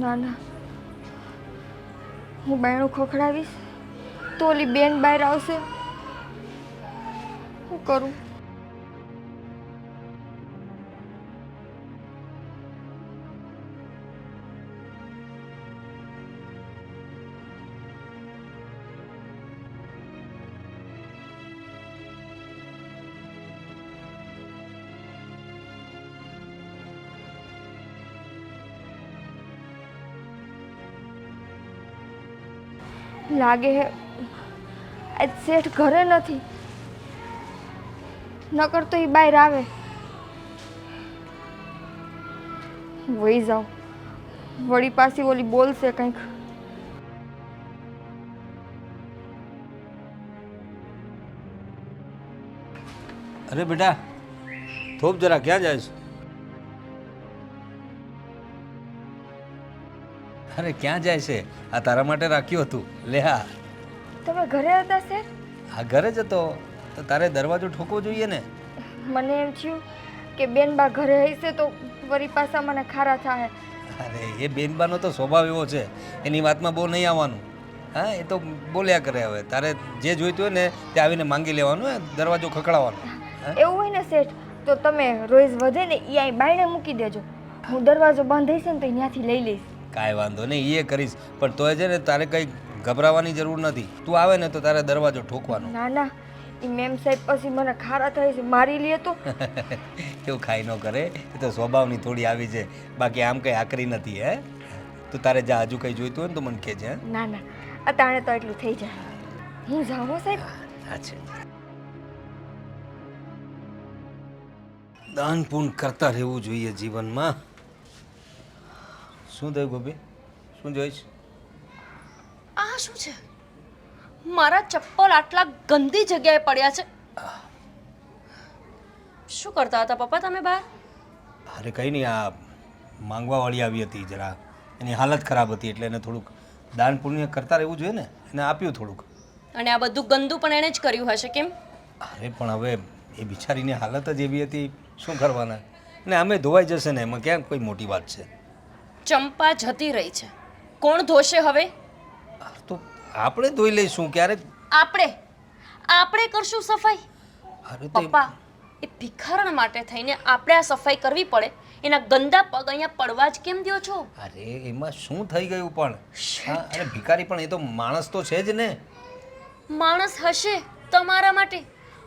ના ના. હું બાયણું ખખડાવીશ તો ઓલી બેન બહાર આવશે. શું કરું? લાગે હે. આજ શેઠ ઘરે નથી. નકર તો એ બહાર આવે. વહી જાઉં વળી પાછી ઓલી બોલશે કંઈક. અરે બેટા, થોપ જરા ક્યાં જાય છે? અરે ક્યાં જાય છે? આ તારા માટે રાખ્યું હતું. લે હા. તમે ઘરે હતા સર આ ઘરે જ હતો. તો તારે દરવાજો ઠોકવો જોઈએ ને? મને એમ થયું કે બેન બા ઘરે હશે તો વરી પાછા મને ખારા થાય અરે એ બેનબાનો તો સ્વભાવ એવો છે. એની વાતમાં બહુ નહીં આવવાનું. હા એ તો બોલ્યા કરે હવે. તારે જે જોઈતું હોય ને તે આવીને માંગી લેવાનું હે, દરવાજો ખખડાવવાનો. એવું હોય ને શેઠ તો તમે રોજ વધે ને એ અહીં બાયણે મૂકી દેજો. હું દરવાજો બંધ હશે ને તો ત્યાંથી લઈ લઈશ. કાંઈ વાંધો નહીં એ કરીશ. પણ તોય છે ને તારે કંઈ ગભરાવાની જરૂર નથી. તું આવે ને તો તારે દરવાજો ઠોકવાનો. ના ના. એ મેમ સાહેબ પછી મને ખારા થાય છે. મારી લે તો. એવું ખાઈ ન કરે? એ તો સ્વભાવની થોડી આવી છે. બાકી આમ કંઈ આકરી નથી હે? તો તારે જા હજુ કંઈ જોઈતું હોય ને તો મને કહેજે ના ના. અતાણે તો એટલું થઈ જાય. હું જાઉં હો સાહેબ? હા છે. દાન પૂન કરતા રહેવું જોઈએ જીવનમાં. શું થયું ગોપી? શું જોઈશ? આ શું છે? મારા ચપ્પલ આટલા ગંદી જગ્યાએ પડ્યા છે. શું કરતા હતા પપ્પા તમે બહાર? અરે કંઈ નહીં આ માંગવાવાળી આવી હતી જરા. એની હાલત ખરાબ હતી એટલે એને થોડુંક દાન પુણ્ય કરતા રહેવું જોઈએ ને એને આપ્યું થોડુંક. અને આ બધું ગંદુ પણ એણે જ કર્યું હશે કેમ? અરે પણ હવે એ બિચારીની હાલત જ એવી હતી. શું કરવાના? ને અમે ધોવાઈ જશે ને એમાં ક્યાં કોઈ મોટી વાત છે? ચંપા જતી રહી છે. કોણ ધોશે હવે? તો આપણે ધોઈ લઈશું ક્યારે? આપણે? આપણે કરશું સફાઈ? અરે તો પપ્પા એ ભિખારણ માટે થઈને આપણે આ સફાઈ કરવી પડે. એના ગંદા પગ અહીંયા પડવા જ કેમ દો છો? અરે એમાં શું થઈ ગયું પણ? હા અરે ભિખારી પણ એ તો માણસ તો છે જ ને. માણસ હશે તમારા માટે.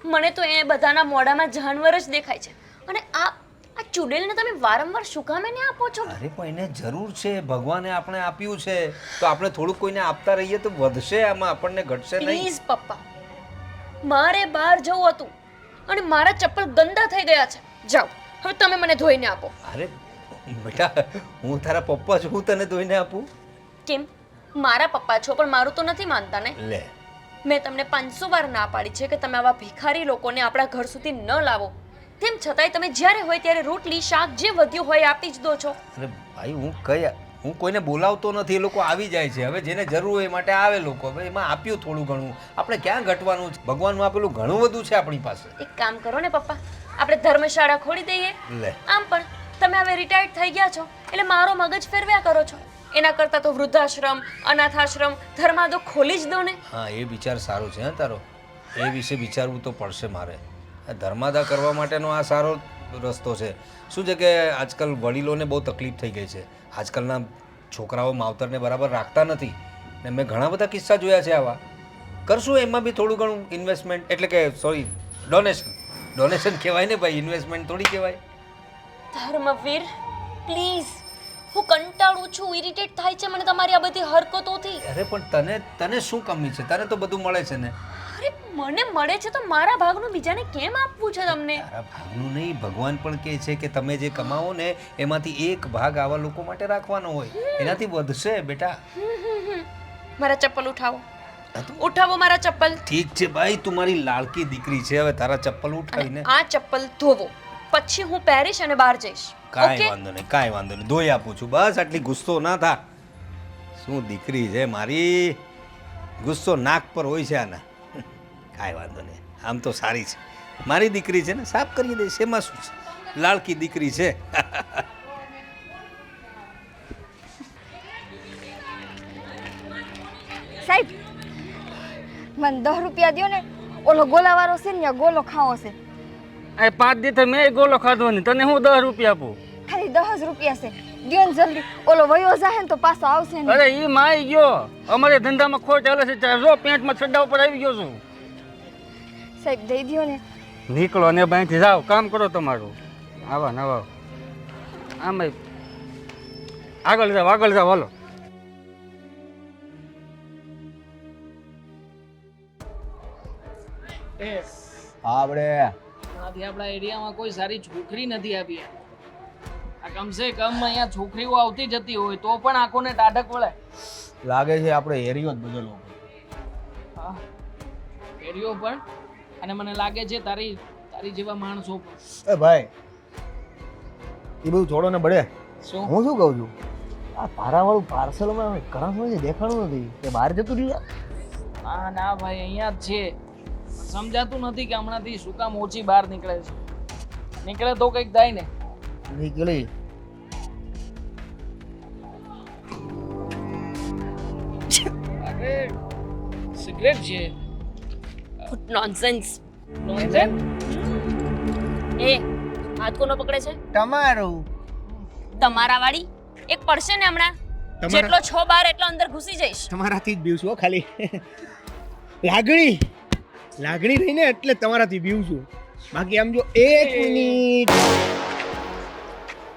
મને તો એ બધાના મોઢામાં જાનવર જ દેખાય છે. અને આ આ ચુડેલને તમે વારંવાર શું કામ એને આપો છો? અરે પણ એને જરૂર છે. ભગવાને આપણે આપ્યું છે. તો આપણે થોડુંક કોઈને આપતા રહીએ તો વધશે આમાં આપણને ઘટશે નહીં. પ્લીઝ પપ્પા. મારે બહાર જવું હતું અને મારા ચપ્પલ ગંદા થઈ ગયા છે. જાઓ હવે તમે મને ધોઈને આપો. અરે બેટા હું તારા પપ્પા છું હું તને ધોઈને આપું? કેમ? મારા પપ્પા છો પણ મારું તો નથી માનતા ને લે. મેં તમને પાંચસો વાર ના પાડી છે કે તમે આવા ભિખારી લોકોને આપણા ઘર સુધી ન લાવો. તેમ છતાંય તમે જ્યારે હોય ત્યારે રોટલી શાક જે વધ્યું હોય આપી જ દો છો. અરે ભાઈ હું કઈ હું કોઈને બોલાવતો નથી એ લોકો આવી જાય છે. હવે જેને જરૂર હોય એ માટે આવે લોકો. હવે એમાં આપ્યું થોડું ઘણું. આપણે ક્યાં ઘટવાનું છે? ભગવાનનું આપેલું ઘણું બધું છે આપણી પાસે. એક કામ કરો ને પપ્પા. આપણે ધર્મશાળા ખોલી દઈએ. લે. આમ પણ તમે હવે રિટાયર્ડ થઈ ગયા છો. એટલે મારો મગજ ફેરવ્યા કરો છો. એના કરતાં તો વૃદ્ધાશ્રમ અનાથાશ્રમ ધર્માદો ખોલી જ દો ને. હા એ વિચાર સારો છે હા તારો. એ વિશે વિચારવું તો પડશે મારે. ધર્માદા કરવા માટેનો આ સારો રસ્તો છે. શું છે કે આજકાલ વડીલોને બહુ તકલીફ થઈ ગઈ છે. આજકાલના છોકરાઓ માવતરને બરાબર રાખતા નથી. ને મેં ઘણા બધા કિસ્સા જોયા છે આવા. કરશું એમાં બી થોડું ઘણું ઇન્વેસ્ટમેન્ટ એટલે કે સોરી ડોનેશન ડોનેશન કહેવાય ને ભાઈ ઇન્વેસ્ટમેન્ટ થોડી કહેવાય. ધર્મવીર પ્લીઝ હું કંટાળું છું ઇરિટેટ થાય છે મને તમારી આ બધી હરકતોથી. અરે પણ તને તને શું કમી છે? તને તો બધું મળે છે ને. મને મળે છે તો મારા ભાગનું બીજાને કેમ આપવું છે તમને? તારા ભાગનું નહીં ભગવાન પણ કહે છે કે તમે જે કમાવો ને એમાંથી એક ભાગ આવા લોકો માટે રાખવાનો હોય. એનાથી વધશે બેટા. મારા ચપ્પલ ઉઠાવો. ઉઠાવો મારા ચપ્પલ. ઠીક છે ભાઈ તું મારી લાડકી દીકરી છે. હવે તારા ચપ્પલ ઉઠાવીને આ ચપ્પલ ધોવો. પછી હું પહેરીશ અને બહાર જઈશ. કાંઈ વાંધો નહીં કાંઈ વાંધો નહીં. ધોઈ આપું છું. બસ આટલી ગુસ્સો ના થા. શું દીકરી છે મારી? ગુસ્સો નાક પર હોય છે આના. કાંઈ વાંધો નહીં. આમ તો સારી છે. મારી દીકરી છે ને સાફ કરી દઈશ એમાં શું છે? લાડકી દીકરી છે. સાહેબ મને દસ રૂપિયા દો ને ઓલો ગોલાવાળો છે ને ગોલો ખાવો છે. આ પાંચ દી મેં ગોલો ખાધો ને તને હું દસ રૂપિયા આપું? ખાલી દસ રૂપિયા છે. ગયો જલ્દી. ઓલો વયો જાહે ને તો પાછો આવશે અરે ઈ આવી ગયો. અમારે ધંધામાં ખોટ ચાલે છે જો પેન્ટમાં છડ્ડા ઉપર આવી ગયો છું. સાહેબ દઈ દો ને. નીકળો ને બાંયથી જાઓ કામ કરો તમારું. આવા નવા આમ આગળ જાઓ આગળ જાઓ હાલો. આપણે આથી આપણા એરિયામાં કોઈ સારી છોકરી નથી આવી આ કમસે કમ અહીંયા છોકરીઓ આવતી જતી હોય તો પણ આંખોને ટાઢક વળે. લાગે છે આપણે એરિયો જ બદલવો હા એરિયો પણ અને મને લાગે છે તારી તારી જેવા માણસો એ ભાઈ એ બધું છોડો ને બળે. શું? હું શું કહું છું? આ તારાવાળું પાર્સલમાં કરંટ છે દેખાણું નથી. તે બહાર જતું રહ્યું? હા ના ભાઈ અહીંયા જ છે. સમજાતું નથી કે હમણાંથી શું કામ ઓછી બહાર નીકળે છે. નીકળે તો કંઈક થાય ને. નીકળી. અરે સિગરેટ છે? નોનસેન્સ નોનસેન્સ એ હાથ કોનો પકડે છે? તમારું. તમારા વાળી? એક પડશે ને હમણાં? જેટલો છો બાર એટલો અંદર ઘૂસી જઈશ. તમારાથી જ બીવું છું ખાલી. લાગણી. લાગણી રહીને એટલે તમારાથી બીવું છું. બાકી આમ જો એક મિનિટ.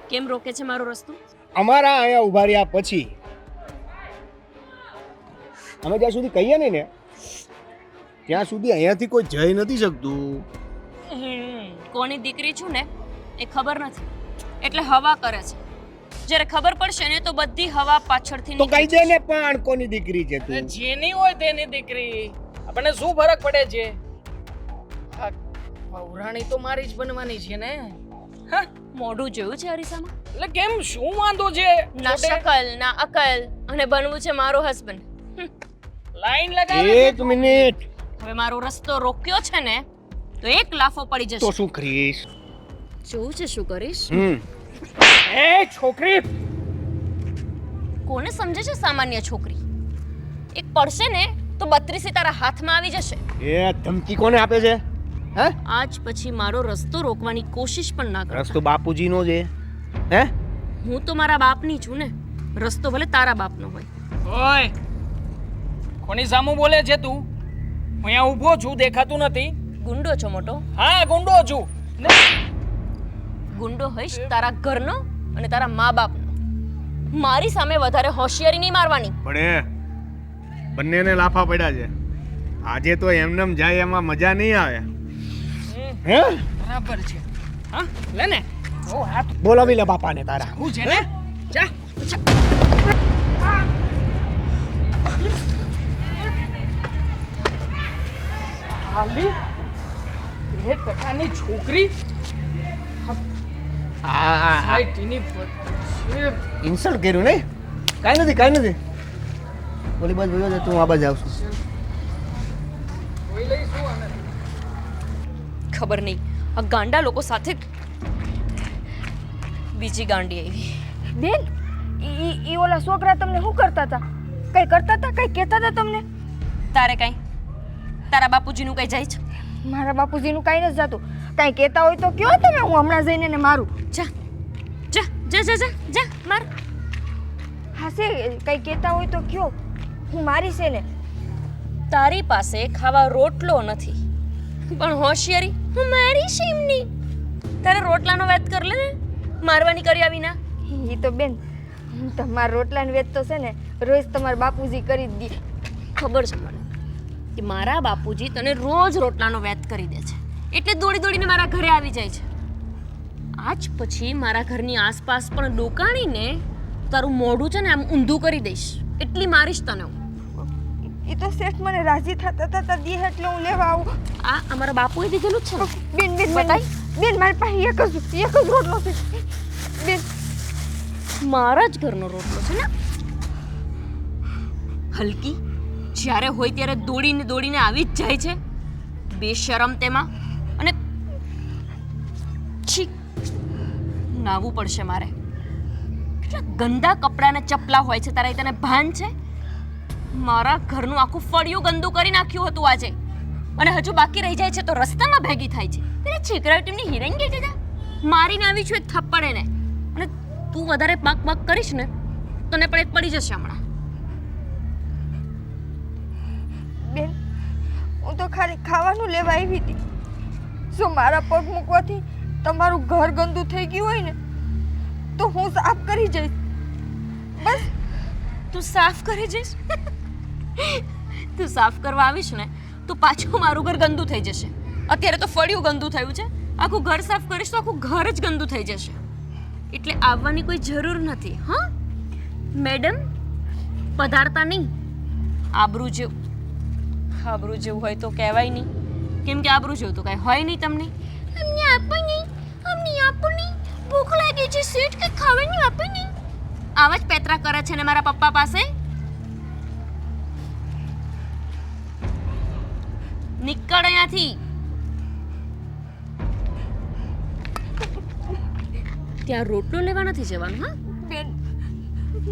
કેમ રોકે છે મારો રસ્તો? અમારા અહીંયા ઊભા રહ્યા પછી. અમે જ્યાં સુધી કહીએ ને ને. ત્યાં સુધી અહીંયાથી કોઈ જઈ નથી શકતું. હમ, કોની દીકરી છું ને એ ખબર નથી. એટલે હવા કરે છે. જ્યારે ખબર પડશે ને તો બધી હવા પાછળથી તો કહી દે ને પણ કોની દીકરી છે તું? જેની હોય તેની દીકરી. આપણને શું ફરક પડે છે? આ પૌરાણી તો મારી જ બનવાની છે ને. હા મોઢું જોયું છે અરીસામાં? એટલે કેમ શું વાંધો છે? ના શકલ ના અકલ અને બનવું છે મારો હસબન્ડ લાઈન લગાવે એક મિનિટ. હવે મારો રસ્તો રોક્યો છે ને તો એક લાફો પડી તો જશે શું કરીશ? જોઉં છે શું કરીશ. હમ. એ છોકરી! કોને સમજે છે સામાન્ય છોકરી? એક પડશે ને તો બત્રીસી તારા હાથમાં આવી જશે. એ ધમકી કોને આપે છે? હે? આજ પછી મારો રસ્તો રોકવાની કોશિશ પણ ના કર. રસ્તો બાપુજીનો છે. હે? હું તો મારા બાપની છું ને રસ્તો ભલે તારા બાપનો હોય. ઓય! કોની સામું બોલે છે તું? હું અહીંયા ઊભો છું દેખાતું નથી. ગુંડો છો મોટો. હા ગુંડો છું. ગુંડો હોઈશ તારા ઘરનો અને તારા મા બાપનો મારી સામે વધારે હોશિયારી નહીં મારવાની. પણ એ બંનેને લાફા પડ્યા છે. આજે તો એમનેમ જાય એમાં મજા નહીં આવે. હે? બરાબર છે. હા લે ને. ઓ હાથ. બોલાવી લે બાપાને તારા. હું છે ને? જા. હાલી એ ટકાની છોકરી પ- ઇન્સલ્ટ કર્યું નહીં? કાંઈ નથી કાંઈ નથી. ઓલી બાજુ ભયો તું આ બાજુ આવશું. ખબર નહીં. આ ગાંડા લોકો સાથે બીજી ગાંડી આવી. બેન ઈ ઈ- ઈ ઓલા છોકરા તમને શું કરતા હતા? કઈ કરતા હતા? કઈ કહેતા હતા તમને? તારે કાંઈ તારા બાપુજીનું કઈ જાય છે? મારા બાપુજીનું કાંઈ નથી જતું. કાંઈ કહેતા હોય તો કયો તમે હું હમણાં જઈને ને મારું. જા જા જા જા જા જા માર. હા છે કંઈ કહેતા હોય તો કયો. હું મારી છે ને તારી પાસે ખાવા રોટલો નથી પણ હોશિયારી હું મારી છે એમની. તારે રોટલાનો વેત કર લે ને મારવાની કરી આવી ના એ તો બેન તમારા રોટલાની વેચ તો છે ને રોજ તમારા બાપુજી કરી જ દે. ખબર છે મને. કે મારા બાપુજી તને રોજ રોટલાનો વેત કરી દે છે. એટલે દોડી દોડીને મારા ઘરે આવી જાય છે. આજ પછી મારા ઘરની આસપાસ પણ ડોકાણીને તારું મોઢું છે ને આમ ઊંધું કરી દઈશ. એટલી મારીશ તને હું. એ તો શેઠ મને રાજી થતા થતા દી એટલે હું લેવા આવું. આ અમારા બાપુએ દીધેલું છે બેન બેન બતાય. બેન મારી પાસે એક જ એક જ રોટલો છે. બેન. મારા જ ઘરનો રોટલો છે ને. હલકી. જ્યારે હોય ત્યારે દોડીને દોડીને આવી જ જાય છે. બેશરમ તેમાં. અને છી નાવું પડશે મારે. કેટલા ગંદા કપડાં ને ચપલા હોય છે, તારા તને ભાન છે? મારા ઘરનું આખું ફળિયું ગંદુ કરી નાખ્યું હતું આજે. અને હજુ બાકી રહી જાય છે તો રસ્તામાં ભેગી થાય છે. તેને છીકરા ટીમની હિરેન કે છે મારીને આવી છું એક થપ્પડ એને અને તું વધારે પાક પાક કરીશ ને, તને પણ એક પડી જશે હમણાં. હું તો ખાલી ખાવાનું લેવા આવી હતી. જો મારા પગ મૂકવાથી તમારું ઘર ગંદુ થઈ ગયું હોય ને, તો હું સાફ કરી જઈશ. બસ. તું સાફ કરી જઈશ? તું સાફ કરવા આવીશ ને, તો પાછું મારું ઘર ગંદુ થઈ જશે. અત્યારે તો ફળિયું ગંદુ થયું છે. આખું ઘર સાફ કરીશ તો આખું ઘર જ ગંદુ થઈ જશે. એટલે આવવાની કોઈ જરૂર નથી, હા? મેડમ, પધારતા નહીં. આબરૂ જેવું. આબરૂ જેવું હોય તો કહેવાય નહીં. કેમ કે આબરૂ જેવું તો કાંઈ હોય નહીં તમને. અમને આપો નહીં. અમને આપો નહીં. ભૂખ લાગી છે સીટ કે ખાવાનું આપો નહીં. આવા જ પેતરા કરે છે ને મારા પપ્પા પાસે. નીકળ અહીંયાથી. ત્યાં રોટલો લેવા નથી જવાનું હા? બેન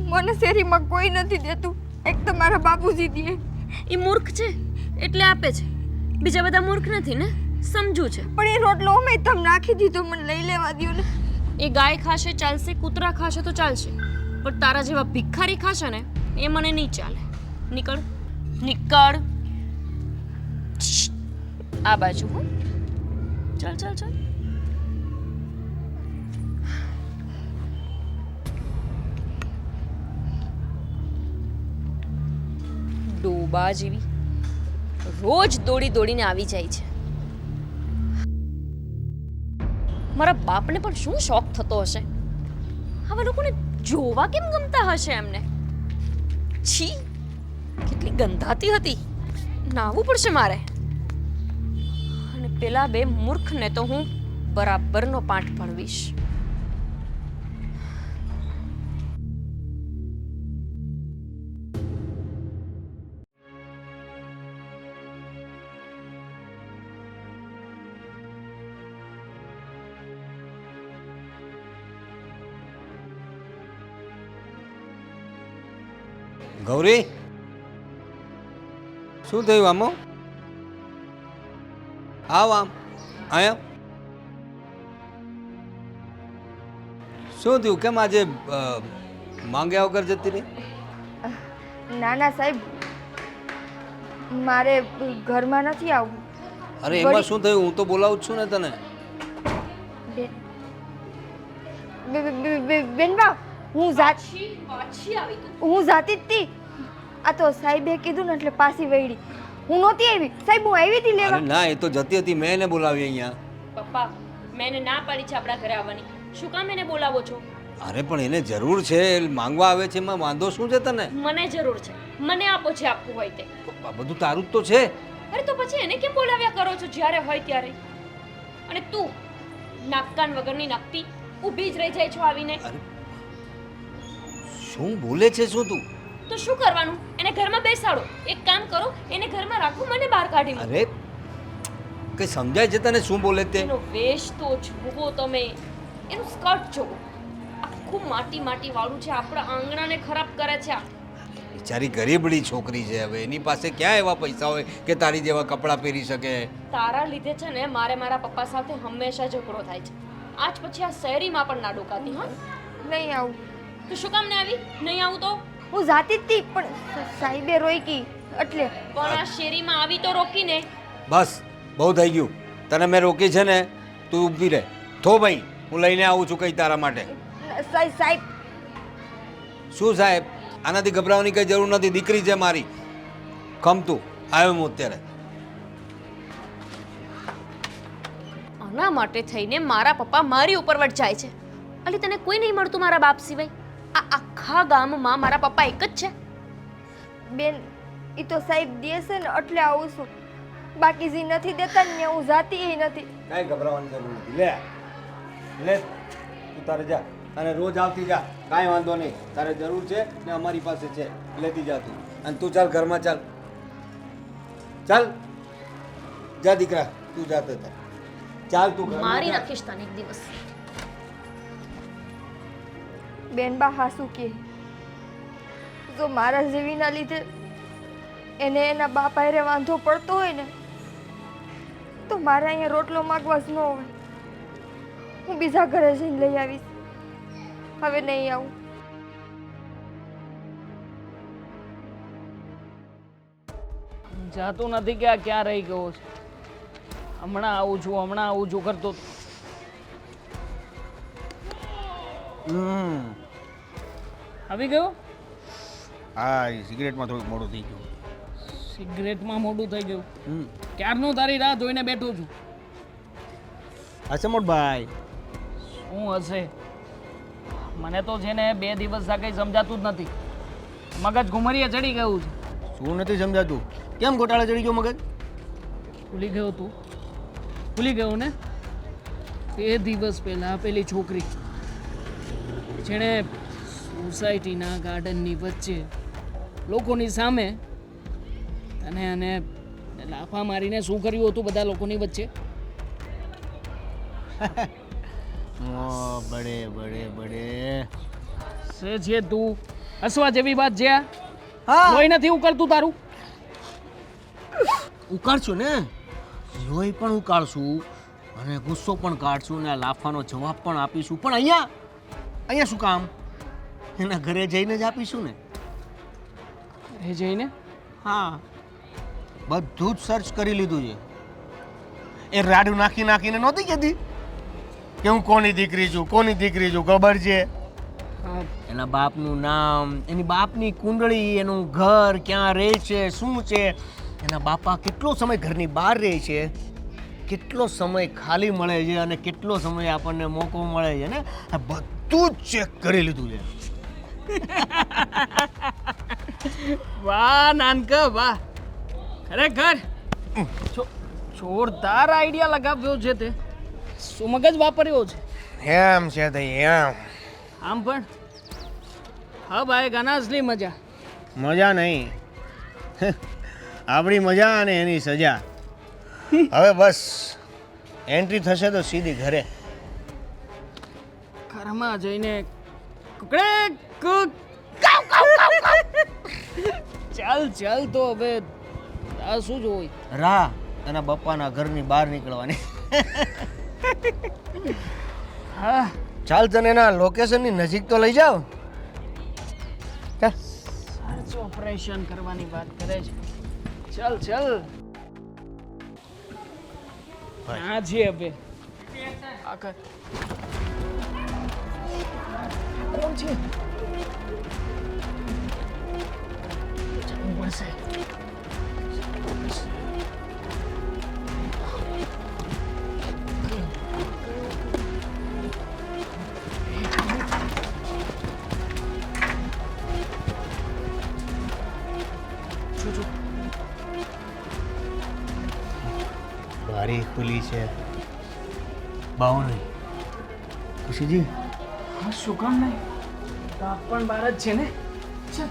મને શેરીમાં કોઈ નથી દેતું. એક તો મારા બાપુજી દે. એ મૂર્ખ છે એટલે આપે છે. બીજા બધા મૂર્ખ નથી ને? સમજુ છે. પણ એ રોટલો અમે તમને નાખી દીધો મને લઈ લેવા દ્યો ને. એ ગાય ખાશે ચાલશે કૂતરા ખાશે તો ચાલશે. પણ તારા જેવા ભિખારી ખાશે ને એ મને નહીં ચાલે. નીકળ. નીકળ. આ બાજુ હો. ચાલ ચાલ ચાલ. ડોબા જેવી રોજ દોડી દોડીને આવી જાય છે. મારા બાપને પણ શું શોખ થતો હશે? આવા લોકોને જોવા કેમ ગમતા હશે એમને? છી, કેટલી ગંધાતી હતી. નાહવું પડશે મારે. અને પેલા બે મૂર્ખને તો હું બરાબરનો પાઠ ભણવીશ. ગૌરી? શું થયું આમો? આવ આમ આયા. શું થયું? કેમ આજે માંગ્યા વગર જતી રહી? ના ના સાહેબ. મારે ઘરમાં નથી આવવું અરે એમાં શું થયું? હું તો બોલાવું છું ને તને. બેનબા હું જાત પાછી આવી તું. હું જાતી જ તી. આ તો સાહેબે કીધું ને એટલે પાછી વળી. હું નહોતી આવી. સાહેબ હું આવી હતી અરે લેવા ના એ તો જતી હતી. મેં એને બોલાવી અહીંયા. પપ્પા મેં એને ના પાડી છે આપણા ઘરે આવવાની. શું કામ એને બોલાવો છો? અરે પણ એને જરૂર છે. એ માંગવા આવે છે એમાં. વાંધો શું છે તને? મને જરૂર છે. મને આપો છે આપવું હોય તે. આ બધું તારું જ તો છે. અરે તો પછી એને કેમ બોલાવ્યા કરો છો જ્યારે હોય ત્યારે? અને તું નાકકાન વગરની નકતી ઊભી જ રહી જાય છો આવીને. અરે શું બોલે છે શું તું? તો શું કરવાનું? એને ઘરમાં બેસાડો. એક કામ કરો એને ઘરમાં રાખો મને બહાર કાઢી મૂકો અરે કે સમજાય છે તને શું બોલે તે? એનો વેશ તો જુઓ તમે. એનું સ્કર્ટ જુઓ. આખું માટી માટી વાળું છે. આપણા આંગણાને ખરાબ કરે છે આ. બિચારી ગરીબડી છોકરી છે હવે. એની પાસે ક્યાં એવા પૈસા હોય કે તારી જેવા કપડાં પહેરી શકે? તારા લીધે છે ને મારે મારા પપ્પા સાથે હંમેશા ઝઘડો થાય છે. આજ પછી આ શહેરીમાં પણ ના ડોકાતી હા? નહીં આવું. તો શું કામ ને આવી? નહીં આવું તો? હું જાતી જ તી પણ સાહેબે રોકી એટલે. પણ આ શેરીમાં આવી તો રોકીને? બસ બહુ થઈ ગયું. તને મેં રોકી છે ને તું ઊભી રહે. થો ભાઈ હું લઈને આવું છું કઈ તારા માટે. સાહેબ સાહેબ. શું સાહેબ? આનાથી ગભરાવાની કઈ જરૂર નથી દીકરી છે મારી. ખમતું આવ્યો હું અત્યારે. આના માટે થઈને મારા પપ્પા મારી ઉપર વટ જાય છે. અલી તને કોઈ નહીં મળતું મારા બાપ સિવાય? આ આખા ગામમાં મારા પપ્પા એક જ છે. બેન એ તો સાહેબ દેશે ને એટલે આવું છું. બાકી જે નથી દેતા ને હું જાતી એ નથી. કાંઈ ગભરાવાની જરૂર નથી. લે લે તું તારે જા. અને રોજ આવતી જા. કાંઈ વાંધો નહીં. તારે જરૂર છે ને અમારી પાસે છે. લેતી જા તું. અને તું ચાલ ઘરમાં ચાલ. ચાલ. જા દીકરા. તું જાતે જા. ચાલ તું મારી નાખીશ તને એક દિવસ. બેન બા હાસુ કે જો મારા જેવીના લીધે એને એના બા પાયરે વાંધો પડતો હોય ને, તો મારે અહીંયા રોટલો માગવા જ ન હોય. હું બીજા ઘરે જઈને લઈ આવીશ. હવે નહીં આવું. જાતું નથી કે આ ક્યાં રહી ગયો છે. હમણાં આવું છું, હમણાં આવું છું, કરતો હમ. આવી ગયો? હા સિગરેટમાં થોડુંક મોડું થઈ ગયું. સિગરેટમાં મોડું થઈ ગયું. હમ. ક્યારનું તારી રાહ જોઈને બેઠો છું? હશે સમોટભાઈ શું હશે? મને તો છે ને બે દિવસ આ કંઈ સમજાતું જ નથી. મગજ ઘુમરીએ ચડી ગયું છે. શું નથી સમજાતું? કેમ ગોટાળા ચડી ગયો મગજ? ભૂલી ગયો તું. ભૂલી ગયો ને? બે દિવસ પહેલાં પેલી છોકરી. જેણે સોસાયટીના ગાર્ડનની વચ્ચે લોકોની સામે તને અને લાફા મારીને શું કર્યું હતું બધા લોકોની વચ્ચે? બડે બડે બડે. સે છે તું હસવા જેવી વાત છે? હા. લોહી નથી ઉકળતું તારું? ઉકાળશું ને? લોહી પણ ઉકાળશું અને ગુસ્સો પણ કાઢશું ને આ લાફાનો જવાબ પણ આપીશું. પણ અહીંયા અહીંયા શું કામ? એના ઘરે જઈને જ આપીશું ને. એ જઈને? હા. બધું જ સર્ચ કરી લીધું છે. એ રાડું નાખી નાખીને નહોતી કહેતી? કે હું કોની દીકરી છું કોની દીકરી છું ખબર છે? એના બાપનું નામ એની બાપની કુંડળી એનું ઘર ક્યાં રહે છે શું છે? એના બાપા કેટલો સમય ઘરની બહાર રહે છે? કેટલો સમય ખાલી મળે છે અને કેટલો સમય આપણને મોકો મળે છે ને? આ બધું જ ચેક કરી લીધું છે. વાહ નાનકા વાહ. ખરેખર? જોરદાર આઈડિયા લગાવ્યો છે તે. શું મગજ વાપર્યો છે? એમ છે તે એમ. આમ પણ? હા ભાઈ ગનાસલી મજા. મજા નહીં. આપણી મજા અને એની સજા. હવે બસ એન્ટ્રી થશે તો સીધી ઘરે. ઘરમાં જઈને કુકડે કુક. ચાલ ચાલ તો હવે આ શું જોઈ રાહ એના બપ્પાના ઘરની બહાર નીકળવાની. હા. ચાલ તને એના લોકેશનની નજીક તો લઈ જાઓ. ચાલ. સર્ચ ઓપરેશન કરવાની વાત કરે છે. ચાલ ચાલ. હા છે હવે. આ કર કોણ છે જવું પડશે પણ બાર જ છે ને? ચાલ.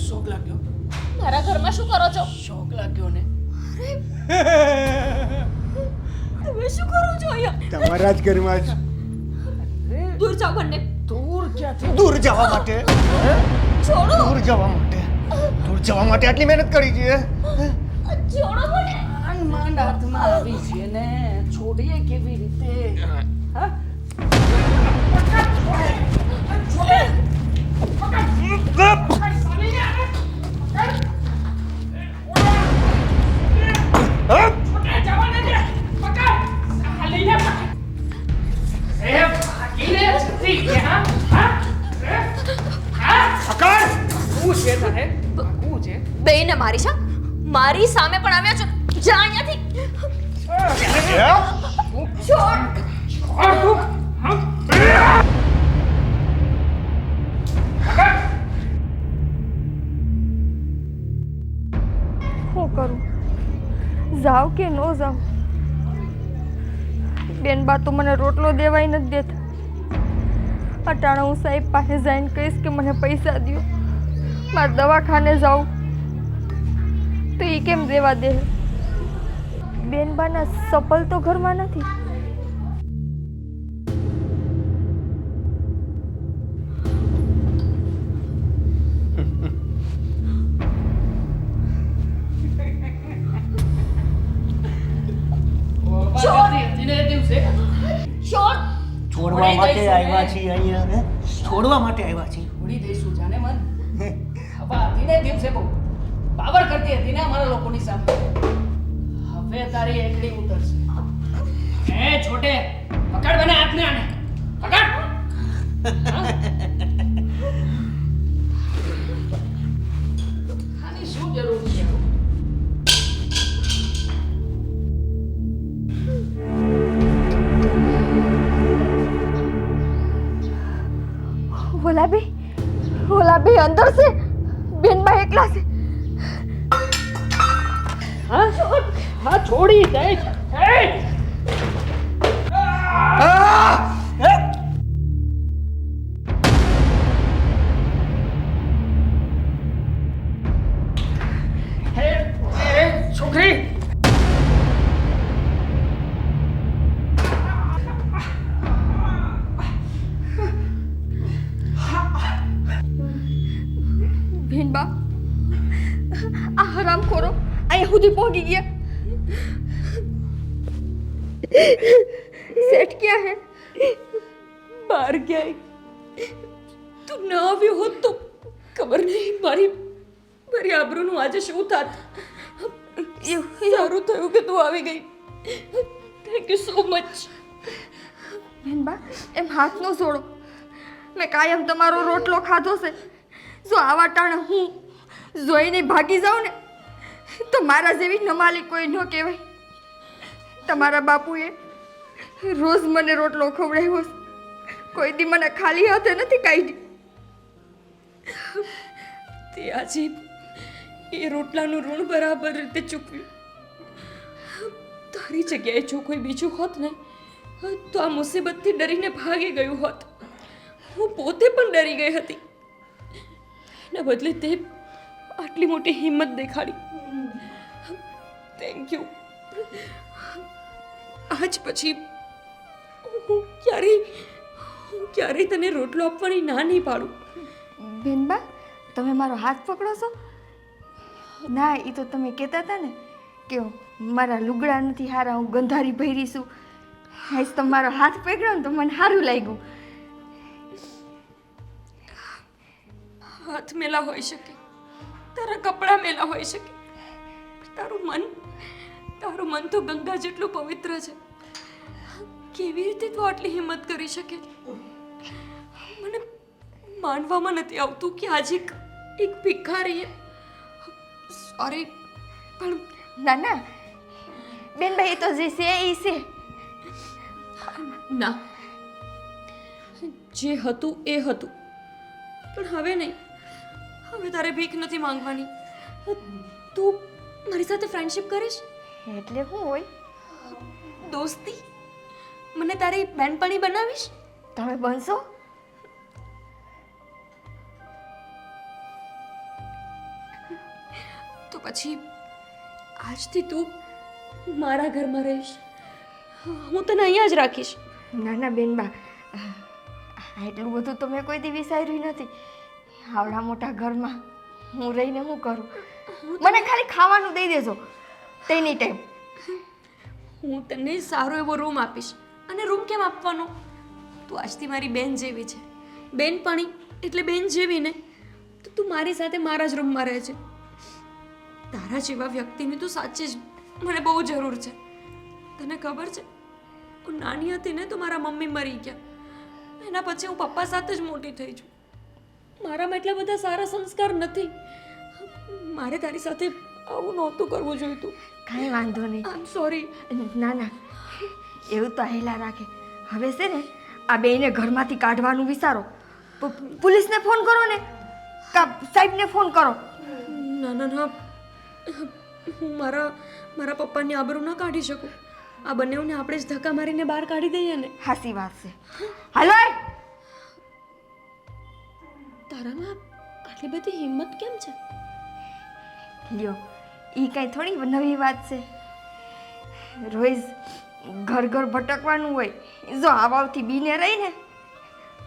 શોખ લાગ્યો. મારા ઘરમાં શું કરો છો? શોખ લાગ્યો ને. તમે શું કરો છો અહીંયા? તમારા જ ઘરમાં જ. દૂર જાઓ બંને. દૂર ક્યાંથી? દૂર જવા માટે. છોડો. દૂર જવા માટે. દૂર જવા માટે આટલી મહેનત કરી છે છોડો મને. માંડ માંડ હાથમાં આવી છે ને. છોડીએ કેવી રીતે? બેને મારી છે? મારી સામે પણ આવ્યા છો? જા અહીંયાથી. છોડ. જાવ કે ન જાવ બેન બા તો મને રોટલો દેવાય નથી દેતા. અટાણે હું સાહેબ પાસે જઈને કહીશ કે મને પૈસા દ્યો. મારે દવાખાને જાઉં. તો એ કેમ દેવા દે? બેન બાના સપલ તો ઘરમાં નથી. છોડવા માટે આવ્યા છીએ અહીંયા? છોડવા માટે આવ્યા છીએ. છોડી દઈશું જાને મન. હવે દિને દિવસે બહુ. પાવર કરતી હતી ને અમારા લોકોની સામે. હવે તારી એકડી ઉતરશે. એ છોટે પકડ મને હાથને આને. પકડ. ઓલા ગુલાબી અંદર છે. બેનભાઈ એકલા છે. હા? હા છોડી દે. એ! હે એ છોકરી! સેટ ક્યાં હે બહાર ક્યાંય તું ન આવ્યો હોત તો ખબર નહીં મારી મારી આબરૂનું આજે શું થાત સારું થયું કે તું આવી ગઈ થેન્ક યુ સો મચ બેન બા એમ હાથ ન જોડો મેં કાયમ તમારો રોટલો ખાધો છે જો આવા ટાણે હું જોઈને ભાગી જાઉં ને તો મારા જેવી નમાલી કોઈ ન કહેવાય તમારા બાપુએ રોજ મને રોટલો ખવડાવ્યો કોઈ દી મને ખાલી હાથે નથી કાઢી તે આજે એ રોટલાનું ઋણ બરાબર રીતે ચૂકવ્યું તારી જગ્યાએ જો કોઈ બીજું હોત ને, તો આ મુસીબતથી ડરીને ભાગી ગયું હોત. હું પોતે પણ ડરી ગઈ હતી. એના બદલે તે આટલી મોટી હિંમત દેખાડી. થેન્ક યુ આજ પછી હું ક્યારેય હું ક્યારેય તને રોટલો આપવાની ના નહીં પાડું. બેનબા તમે મારો હાથ પકડો છો? ના એ તો તમે કહેતા હતા ને કે મારા લુગડા નથી હારા હું ગંધારી ભરી છું. આજ તમારો હાથ પકડ્યો ને તો મને સારું લાગ્યું. હાથ મેલા હોઈ શકે તારા કપડાં મેલા હોઈ શકે તારું મન તારું મન તો ગંગા જેટલું પવિત્ર છે. કેવી રીતે તું આટલી હિંમત કરી શકે? મને માનવામાં નથી આવતું કે આજે એક ભિખારી સોરી પણ ના ના. બેનભાઈ એ તો જે છે એ છે. ના. જે હતું એ હતું. પણ હવે નહીં. હવે તારે ભીખ નથી માંગવાની. તું મારી સાથે ફ્રેન્ડશિપ કરીશ? એટલે હું હોય? દોસ્તી? મને તારી બેનપણી બનાવીશ? તમે બનશો? તો પછી આજથી તું મારા ઘરમાં રહીશ. હું તને અહીંયા જ રાખીશ. ના ના બેનબા. એટલું બધું તો મેં કોઈ દી વિચાર્યું નથી. આવડા મોટા ઘરમાં હું રહીને હું કરું? મને ખાલી ખાવાનું દઈ દેજો. તેની ટાઈમ. હું તને સારો એવો રૂમ આપીશ. અને રૂમ કેમ આપવાનો? તું આજથી મારી બેન જેવી છે. બેનપણી એટલે બેન જેવી ને? તો તું મારી સાથે મારા જ રૂમમાં રહે છે. તારા જેવા વ્યક્તિની તો સાચી જ મને બહુ જરૂર છે. તને ખબર છે? હું નાની હતી ને તો મારા મમ્મી મરી ગયા. એના પછી હું પપ્પા સાથે જ મોટી થઈ છું. મારામાં એટલા બધા સારા સંસ્કાર નથી. મારે તારી સાથે આવું નહોતું કરવું જોઈતું. કાંઈ વાંધો નહીં. આઈ એમ સોરી ના ના. એવું તો હેલા રાખે. હવે છે ને આ બેને ઘરમાંથી કાઢવાનું વિચારો. પોલીસને ફોન કરો ને. કા સાહેબને ફોન કરો. ના ના ના. હું મારા મારા પપ્પાની આબરૂ ન કાઢી શકું. આ બંનેઓને આપણે જ ધક્કા મારીને બહાર કાઢી દઈએ ને. હાસી વાત છે. હાલો તારામાં આટલી બધી હિંમત કેમ છે? લ્યો એ કાંઈ થોડી નવી વાત છે. રોજ ઘર ઘર ભટકવાનું હોય, જો આવાવથી બીને રહીને,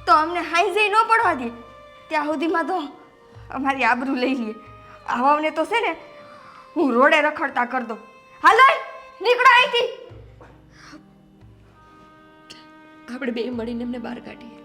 તો અમને હાઈ જઈ ન પડવા દે. ત્યાં સુધીમાં તો અમારી આબરૂ લઈ લઈએ આવાવને તો છે ને, હું રોડે રખડતા કર દો હાલો, નીકળો અહીંથી. આપણે બે મળીને એમને બહાર કાઢીએ.